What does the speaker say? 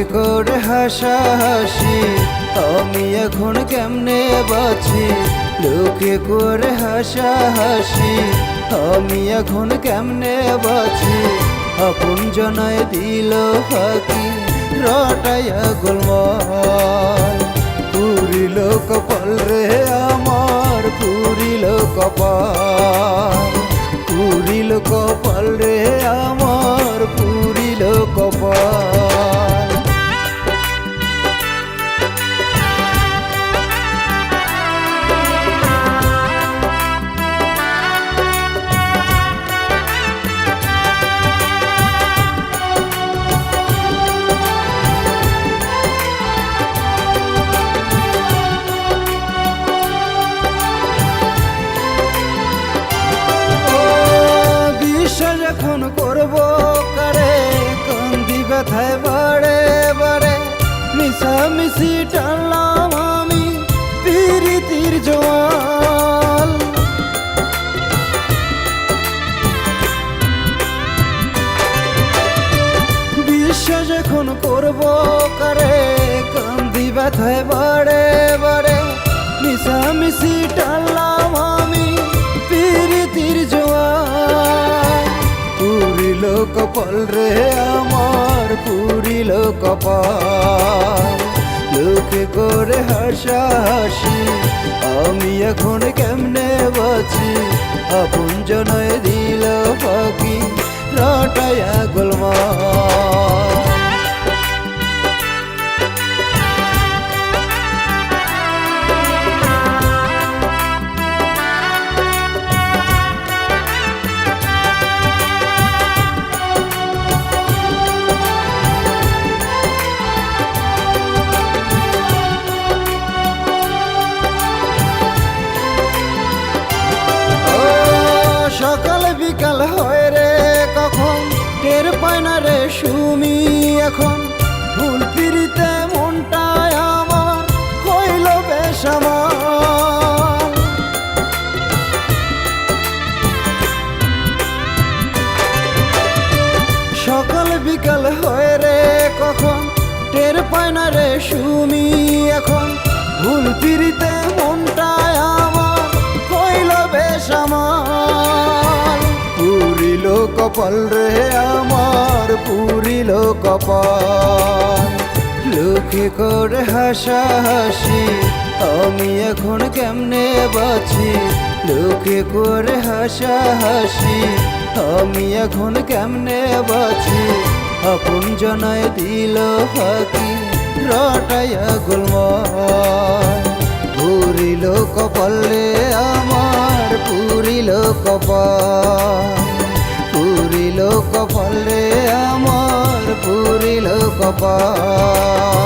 লোকে করে হাসাহাসি, আমি এখন কেমনে বাঁচি? লোকে করে হাসাহাসি, আমি এখন কেমনে বাঁচি? আপন জনায় দিল ফাঁকি রটাইয়া গোলমাল পুরিল কপাল রে আমার পুরিল কপাল। পুরিল কপাল রে আমার পুরিল কপাল। এখন করব কারে? কান্দি ব্যথায় বাড়ে বাড়ে। মিশামিশি টানলাম আমি পিরিতির জল বিশ্বাস এখন করব কারে? কান্দি ব্যথায় বাড়ে কপাল রে, আমার পুরিল কপাল লোকে করে হাসাহাসি, আমি এখন কেমনে বাঁচি? আপন জনয় দিল পাখি রটায়া গোলমাল সকাল বিকাল হয় রে কখন? টের পায় না রে সুমি এখন। ভুল পিড়িতে মনটায় আমার হইল বেশ আমার। সকাল বিকাল হয় রে কখন? টের পায় না রে সুমি এখন। ভুল পিড়িতে কপাল রে, আমার পুরিল কপাল। লোকে করে হাসাহাসি, আমি এখন কেমনে বাঁচি? লোকে করে হাসাহাসি, আমি এখন কেমনে বাঁচি? আপন জনায় দিল ফাঁকি, রটাইয়া গোলমাল। পুরিল কপালে আমার পুরিল কপাল। পুরিল ফলে আমার পুরিল কপাল